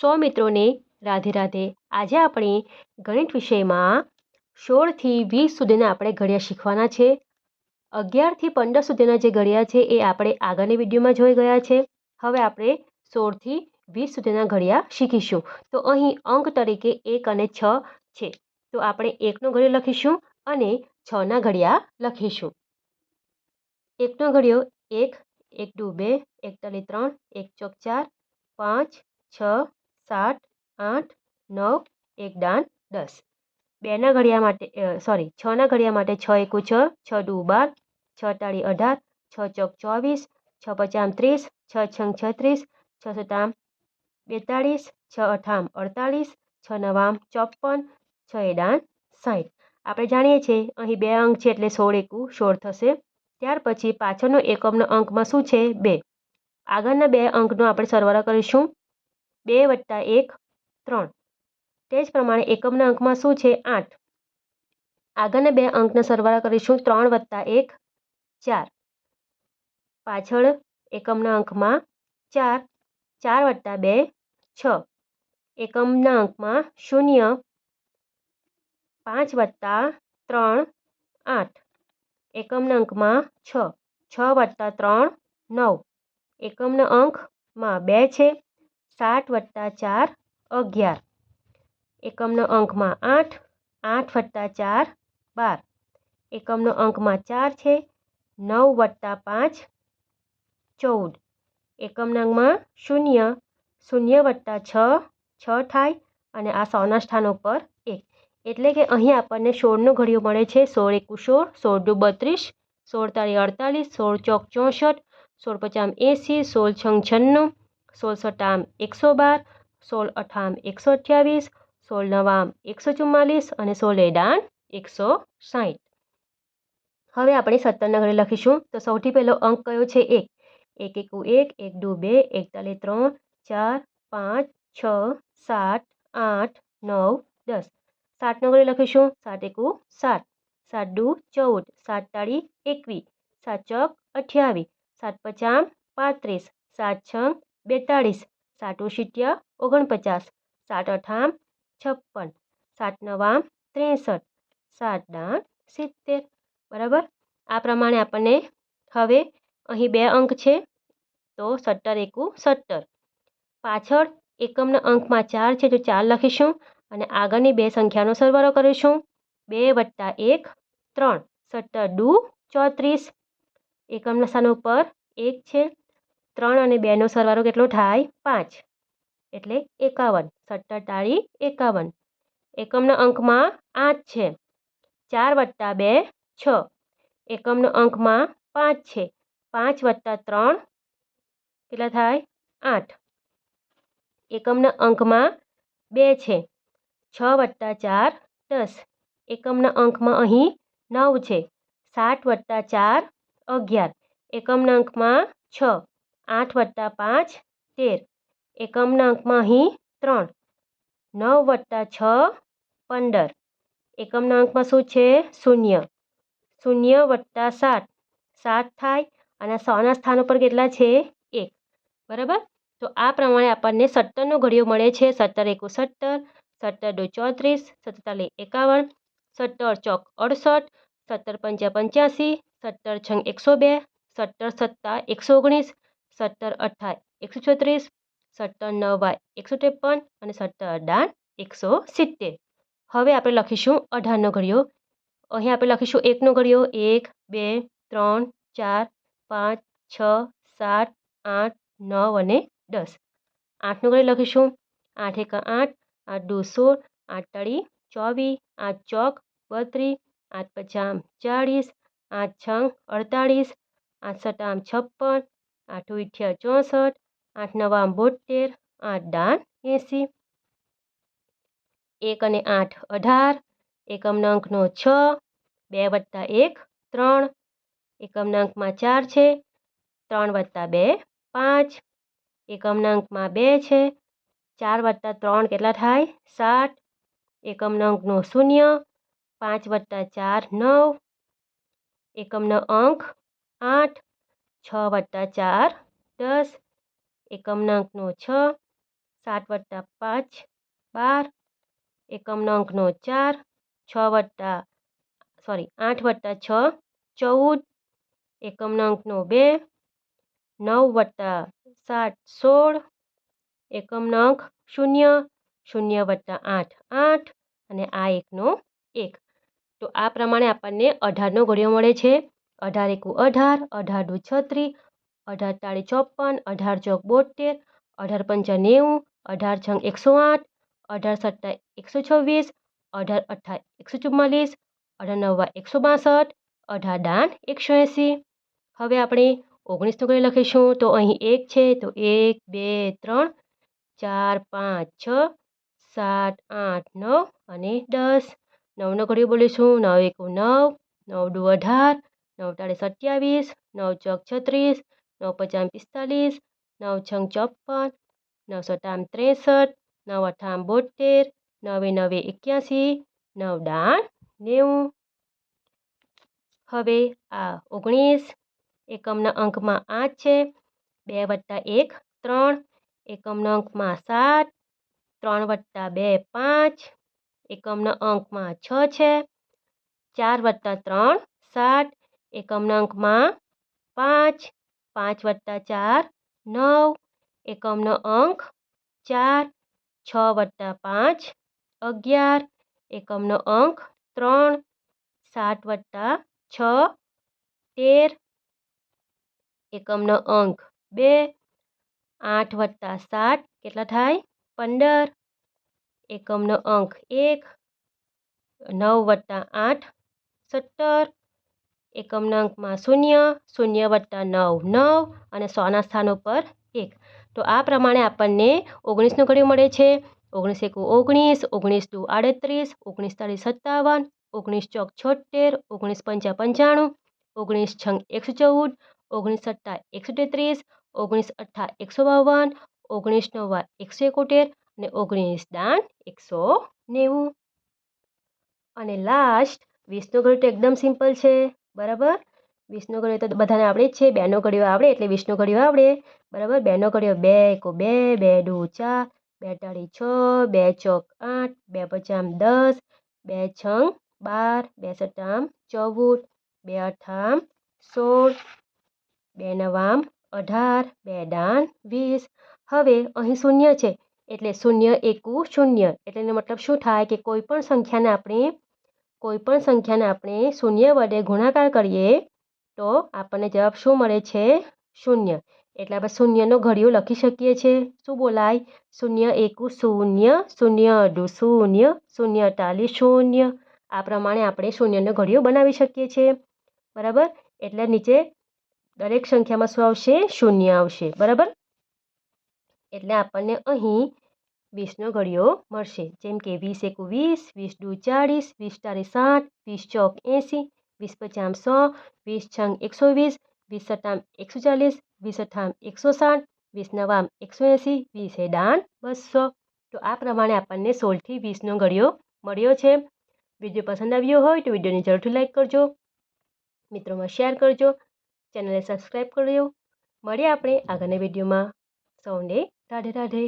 સો મિત્રોને રાધે રાધે. આજે આપણે ગણિત વિષયમાં સોળથી વીસ સુધીના આપણે ઘડિયા શીખવાના છે. અગિયારથી પંદર સુધીના જે ઘડિયા છે એ આપણે આગળની વિડીયોમાં જોઈ ગયા છે. હવે આપણે સોળથી વીસ સુધીના ઘડિયા શીખીશું. તો અહીં અંક તરીકે એક અને છ છે. તો આપણે એકનો ઘડિયો લખીશું અને છના ઘડિયા લખીશું. એકનો ઘડિયો એક એક દુ બે, એક તલી ત્રણ, એક ચોક ચાર, પાંચ, છ સાત, આઠ, નવ, એક દાન, દસ. બેના ઘડિયા માટે સોરી છના ઘડિયા માટે છ એકુ છ છ દુ બાર, છ તાળી અઢાર, છ ચોક ચોવીસ, છ પચામ ત્રીસ, છ છંગ છત્રીસ, છ સતામ બેતાળીસ, છ અઠામ અડતાળીસ, છ નવામ ચોપન છ એડાન સાઠ આપણે જાણીએ છીએ, અહીં બે અંક છે એટલે સોળ એકુ સોળ થશે. ત્યાર પછી પાછળનો એકમનો અંકમાં શું છે? બે. આગળના બે અંકનો આપણે સરવાળો કરીશું. બે વત્તા એક, ત્રણ. તે જ પ્રમાણે એકમના અંકમાં શું છે? આઠ. આગળના બે અંકના સરવાળા કરીશું. ત્રણ વત્તા એક, ચાર. પાછળ એકમના અંકમાં ચાર ચાર વત્તા બે, છ. એકમના અંકમાં શૂન્ય, પાંચ વત્તા ત્રણ, આઠ. એકમના અંકમાં છ છ વત્તા ત્રણ, નવ. એકમના અંકમાં બે છે. સાત વત્તા ચાર અગિયાર. એકમનો અંકમાં આઠ આઠ વત્તા ચાર, બાર. એકમનો અંકમાં ચાર છે, નવ વત્તા પાંચ, ચૌદ. એકમના અંકમાં શૂન્ય શૂન્ય વત્તા છ છ થાય અને આ સોના સ્થાન ઉપર એક. એટલે કે અહીં આપણને સોળનું ઘડિયું મળે છે, સોળ એકુ સોળ સોળ દુ બત્રીસ, સોળ તાળી અડતાલીસ, સોળ ચોક ચોસઠ, સોળ પચામ એંસી, સોળ છંગ છન્નું સોળ સટામ એકસો બાર સોળ અઠામ એકસો અઠ્યાવીસ સોળ નવામ એકસો ચુમ્માલીસ અને સોળ એડાણ એકસો સાઠ હવે આપણે સત્તરના ઘરે લખીશું. તો સૌથી પહેલો અંક કયો છે? એક. એક એકુ એક એક દુ બે એકતાલી ત્રણ, ચાર, પાંચ, છ, સાત, આઠ, નવ, દસ. સાતનો ઘરે લખીશું. સાત એકુ સાત. સાત દુ ચૌદ. સાત તાળી એકવીસ સાત ચોક અઠ્યાવીસ સાત પચામ પાંત્રીસ. સાત છંગ બેતાળીસ, સાતું સિત્ય ઓગણપચાસ, સાત અઠામ, છપ્પન, સાત નવામ, ત્રેસઠ, સાત દાંત સિત્તેર, બરાબર? આ પ્રમાણે આપણને હવે અહીં બે અંક છે, તો સત્તર એકુ સત્તર. પાછળ એકમના અંકમાં ચાર છે, તો ચાર લખીશું અને આગળની બે સંખ્યાનો સરવાળો કરીશું. બે વત્તા એક, ત્રણ. સત્તર દુ ચોત્રીસ. એકમના સ્થાન ઉપર એક છે ત્રણ અને બેનો સરવાળો કેટલો થાય? પાંચ. એટલે એકાવન. સત્તર તાળી એકાવન. એકમના અંકમાં આઠ છે. ચાર વત્તા બે, છ. એકમનો અંકમાં પાંચ છે. પાંચ વત્તા ત્રણ કેટલા થાય? આઠ. એકમના અંકમાં બે છે. છ વત્તા ચાર, દસ. એકમના અંકમાં અહીં નવ છે. સાત વત્તા ચાર, અગિયાર. એકમના અંકમાં છ. આઠ વત્તા પાંચ, તેર. એકમના અંકમાં અહીં ત્રણ. નવ વત્તા છ, પંદર. એકમના અંકમાં શું છે? શૂન્ય. શૂન્ય વત્તા સાત. સાત થાય અને સોના સ્થાન ઉપર કેટલા છે? એક. બરાબર? તો આ પ્રમાણે આપણને સત્તરનો ઘડિયો મળે છે. સત્તર એકુ સત્તર સત્તર દો ચોત્રીસ સત્તાલી એકાવન, સત્તર ચોક અડસઠ, સત્તર પંચા પંચ્યાસી, સત્તર છંગ એકસો બે, સત્તર સત્તા એકસો ઓગણીસ સત્તર અઠ્ઠા એકસો છત્રીસ સત્તર નવા એકસો ત્રેપન અને સત્તર અઢાર એકસો સિત્તેર હવે આપણે લખીશું અઢારનો ઘડિયો. અહીં આપણે લખીશું એકનો ઘડિયો, એક, બે, ત્રણ, ચાર, પાંચ, છ, સાત, આઠ, નવ અને દસ. આઠનો ઘડિયો લખીશું. આઠ એક આઠ આઠ દુ સોળ, આઠ તાળી ચોવીસ, આઠ ચોક બત્રીસ, આઠ પચામ ચાળીસ, આઠ છંગ અડતાળીસ, આઠ સટામ છપ્પન આઠ ઇઠ્યા ચોસઠ, આઠ નવા બોતેર આઠ દાન એંસી. એક અને આઠ અઢાર એકમના અંકનો છ, બે વત્તા એક ત્રણ એકમના અંકમાં ચાર છે, ત્રણ વત્તા બે પાંચ એકમના અંકમાં બે છે, ચાર વત્તા ત્રણ કેટલા થાય? સાત એકમના અંકનો શૂન્ય, પાંચ વત્તા ચાર નવ, એકમનો અંક આઠ છ વત્તા ચાર, દસ એકમના અંકનો છ, સાત વત્તા પાંચ, બાર એકમનો અંકનો ચાર, છ વત્તા, સોરી, આઠ વત્તા છ, ચૌદ એકમનો અંકનો બે, નવ વત્તા સાત સોળ એકમનો અંક શૂન્ય શૂન્ય વત્તા આઠ આઠ અને આ એકનો એક. તો આ પ્રમાણે આપણને અઢારનો ઘડિયો મળે છે. અઢાર એકુ અઢાર અઢાર દુ છત્રીસ અઢાર તાળી ચોપન અઢાર ચોક બોતેર અઢાર પંચા નેવું, અઢાર છંગ એકસો આઠ, અઢાર સત્તા એકસો છવ્વીસ, અઢાર અઠ્ઠા એકસો ચુમ્માલીસ, અઢાર નવ્વા એકસો બાસઠ, અઢાર દાન એકસો એંસી. હવે આપણે ઓગણીસનો ગણી લખીશું. તો અહીં એક છે, તો એક, બે, ત્રણ, ચાર, પાંચ, છ, સાત, આઠ, નવ અને દસ. નવનો ઘડીઓ બોલીશું. નવ એકુ નવ નવ દુ અઢાર નવ તાળી સત્યાવીસ નવ ચોક છત્રીસ નવ પચામ પિસ્તાલીસ નવ છંગ ચોપન નવ સત્તામ ત્રેસઠ નવ અઠામ બોતેર નવે નવે એક્યાસી નવ દાણ નેવું હવે આ ઓગણીસ એકમના અંકમાં આઠ છે બે વત્તા એક ત્રણ એકમના અંકમાં સાત ત્રણ વત્તા બે પાંચ એકમના અંકમાં છ છે ચાર વત્તા ત્રણ સાત એકમના અંકમાં પાંચ પાંચ વત્તા ચાર નવ એકમનો અંક ચાર છ વત્તા પાંચ અગિયાર એકમનો અંક ત્રણ સાત વત્તા છ તેર એકમનો અંક બે આઠ વત્તા સાત કેટલા થાય પંદર એકમનો અંક એક નવ વત્તા આઠ સત્તર એકમના અંકમાં શૂન્ય શૂન્ય વત્તા નવ નવ અને સોના સ્થાન ઉપર એક. તો આ પ્રમાણે આપણને ઓગણીસનું ઘડિયો મળે છે. ઓગણીસ એકુ ઓગણીસ ઓગણીસ દુ આડત્રીસ, ઓગણીસ તાળી સત્તાવન, ઓગણીસ ચોક છોતેર ઓગણીસ પંચા પંચાણું, ઓગણીસ છંગ એકસો ચૌદ, ઓગણીસ સત્તા એકસો તેત્રીસ, ઓગણીસ અઠ્ઠા એકસો બાવન, ઓગણીસ નવ્વા એકસો એકોતેર અને ઓગણીસ દાન એકસો નેવું. અને લાસ્ટ વીસનું ઘડિયો તો એકદમ સિમ્પલ છે. બરાબર? વીસનો ઘડિયો તો બધાને આવડે જ છે. બેનો ઘડિયો આવડે એટલે વીસનો ઘડિયો આવડે. બરાબર? બેનો ઘડિયો બે એકો બે બે દો ચાર, બે તાળી છ, બે ચોક આઠ, બે પચામ દસ, બે છંગ બાર, બે સત્તામ ચૌદ, બે અઠામ સોળ, બે નવામ અઢાર, બે દાન વીસ. હવે અહીં શૂન્ય છે. એટલે શૂન્ય એકુ શૂન્ય. એટલે મતલબ શું થાય કે કોઈ પણ સંખ્યાને આપણે કોઈ પણ સંખ્યાને આપણે શૂન્ય વડે ગુણાકાર કરીએ, તો આપણને જવાબ શું મળે છે? શૂન્ય. એટલે આપણે શૂન્યનો ઘડિયો લખી શકીએ છીએ. શું બોલાય? શૂન્ય એકુ શૂન્ય શૂન્ય અઢું શૂન્ય શૂન્ય તાલી શૂન્ય. આ પ્રમાણે આપણે શૂન્યનો ઘડિયો બનાવી શકીએ છીએ. બરાબર? એટલે નીચે દરેક સંખ્યામાં શું આવશે? શૂન્ય આવશે. બરાબર? એટલે આપણને અહીં વીસનો ઘડિયો મળશે. જેમ કે વીસ એકુ વીસ વીસ દુ ચાળીસ, વીસ તારી સાઠ, વીસ ચોક એંસી, વીસ પચામ સો, વીસ છંગ એકસો વીસ વીસ સત્તામ એકસો ચાલીસ વીસ અઠ્ઠામ એકસો સાઠ, વીસ નવામ એકસો એંસી, વીસ દાન બસો. તો આ પ્રમાણે આપણને સોળથી વીસનો ઘડિયો મળ્યો છે. વીડિયો પસંદ આવ્યો હોય તો વિડીયોને જરૂરથી લાઇક કરજો. મિત્રોમાં શેર કરજો. ચેનલને સબસ્ક્રાઈબ કરજો. મળીએ આપણે આગળના વિડીયોમાં. સૌને રાધે રાધે.